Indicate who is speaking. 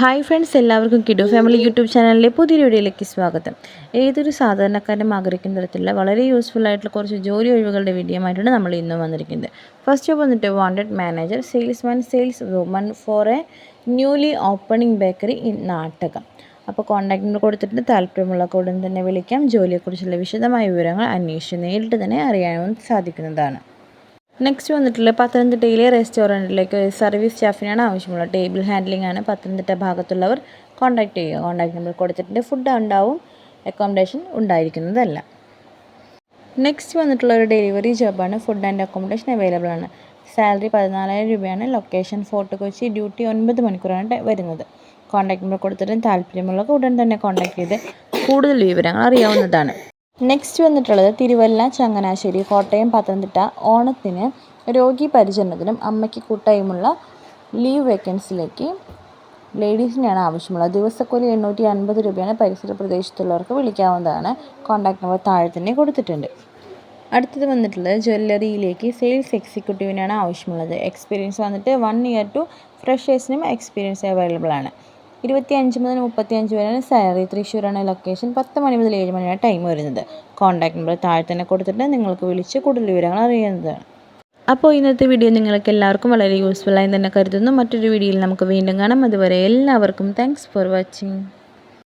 Speaker 1: Hi friends എല്ലാവർക്കും കിഡു family YouTube ചാനലിലെ പുതിയൊരു വീഡിയോയിലേക്ക് സ്വാഗതം. ഏതൊരു സാധാരണക്കാരനും ആഗ്രഹിക്കുന്ന തരത്തിലുള്ള വളരെ യൂസ്ഫുൾ ആയിട്ടുള്ള കുറച്ച് ജോലി ഒഴിവുകളുടെ വീഡിയോ ആയിട്ടാണ് നമ്മൾ ഇന്ന് വന്നിരിക്കുന്നത്. ഫസ്റ്റ് ജോബ് വന്നിട്ട് wanted manager salesman sales woman for a newly opening bakery in Nattakam. അപ്പോൾ കോൺടാക്ട് നമ്പർ കൊടുത്തിട്ട് താല്പര്യമുള്ള ഉടൻ തന്നെ വിളിക്കാം. ജോലിയെക്കുറിച്ചുള്ള വിശദമായ വിവരങ്ങൾ അന്വേഷിച്ച് നേരിട്ട് തന്നെ അറിയാനും സാധിക്കുന്നതാണ്. നെക്സ്റ്റ് വന്നിട്ടുള്ള പത്തനംതിട്ടയിലെ റെസ്റ്റോറന്റിലേക്ക് സർവീസ് സ്റ്റാഫിനാണ് ആവശ്യമുള്ളത്. ടേബിൾ ഹാൻഡ്ലിംഗ് ആണ് പത്തനംതിട്ട ഭാഗത്തുള്ളവർ കോൺടാക്ട് ചെയ്യുക. കോൺടാക്ട് നമ്പർ കൊടുത്തിട്ടുണ്ട്. ഫുഡ് ഉണ്ടാവും. അക്കോമഡേഷൻ ഉണ്ടായിരിക്കുന്നതല്ല. നെക്സ്റ്റ് വന്നിട്ടുള്ള ഒരു ഡെലിവറി ജോബാണ് ഫുഡ് ആൻഡ് അക്കോമഡേഷൻ അവൈലബിൾ ആണ്. സാലറി പതിനാലായിരം രൂപയാണ്. Location fort Kochi. ഡ്യൂട്ടി ഒൻപത് മണിക്കൂറാണ് വരുന്നത്. കോൺടാക്ട് നമ്പർ കൊടുത്തിട്ടും താല്പര്യമുള്ളവർക്ക് ഉടൻ തന്നെ കോൺടാക്ട് ചെയ്ത് കൂടുതൽ വിവരങ്ങൾ അറിയാവുന്നതാണ്. നെക്സ്റ്റ് വന്നിട്ടുള്ളത് തിരുവല്ല ചങ്ങനാശ്ശേരി കോട്ടയം പത്തനംതിട്ട ഓണത്തിന് രോഗി പരിചരണത്തിനും അമ്മയ്ക്ക് കൂട്ടായുമുള്ള ലീവ് വേക്കൻസിയിലേക്ക് ലേഡീസിനെയാണ് ആവശ്യമുള്ളത്. ദിവസക്കൂലി എണ്ണൂറ്റി അൻപത് രൂപയാണ് പരിസര പ്രദേശത്തുള്ളവർക്ക് വിളിക്കാവുന്നതാണ്. കോൺടാക്ട് നമ്പർ താഴെ തന്നെ കൊടുത്തിട്ടുണ്ട്. അടുത്തത് വന്നിട്ടുള്ളത് ജ്വല്ലറിയിലേക്ക് സെയിൽസ് എക്സിക്യൂട്ടീവിനാണ് ആവശ്യമുള്ളത്. എക്സ്പീരിയൻസ് വന്നിട്ട് വൺ ഇയർ ടു ഫ്രഷേഴ്സിനും എക്സ്പീരിയൻസ് അവൈലബിൾ ആണ്. ഇരുപത്തി അഞ്ച് മുതൽ മുപ്പത്തി അഞ്ച് വരെയാണ് സാലറി. തൃശ്ശൂരാണ് ലൊക്കേഷൻ പത്ത് മണി മുതൽ ഏഴ് മണിയാണ് ടൈം വരുന്നത്. കോൺടാക്ട് നമ്പർ താഴെ തന്നെ കൊടുത്തിട്ട് നിങ്ങൾക്ക് വിളിച്ച് കൂടുതൽ വിവരങ്ങൾ അറിയുന്നതാണ് അപ്പോൾ ഇന്നത്തെ വീഡിയോ നിങ്ങൾക്ക് എല്ലാവർക്കും വളരെ യൂസ്ഫുൾ ആയി തന്നെ കരുതുന്നു. മറ്റൊരു വീഡിയോയിൽ നമുക്ക് വീണ്ടും കാണാം. അതുവരെ എല്ലാവർക്കും താങ്ക്സ് ഫോർ വാച്ചിങ്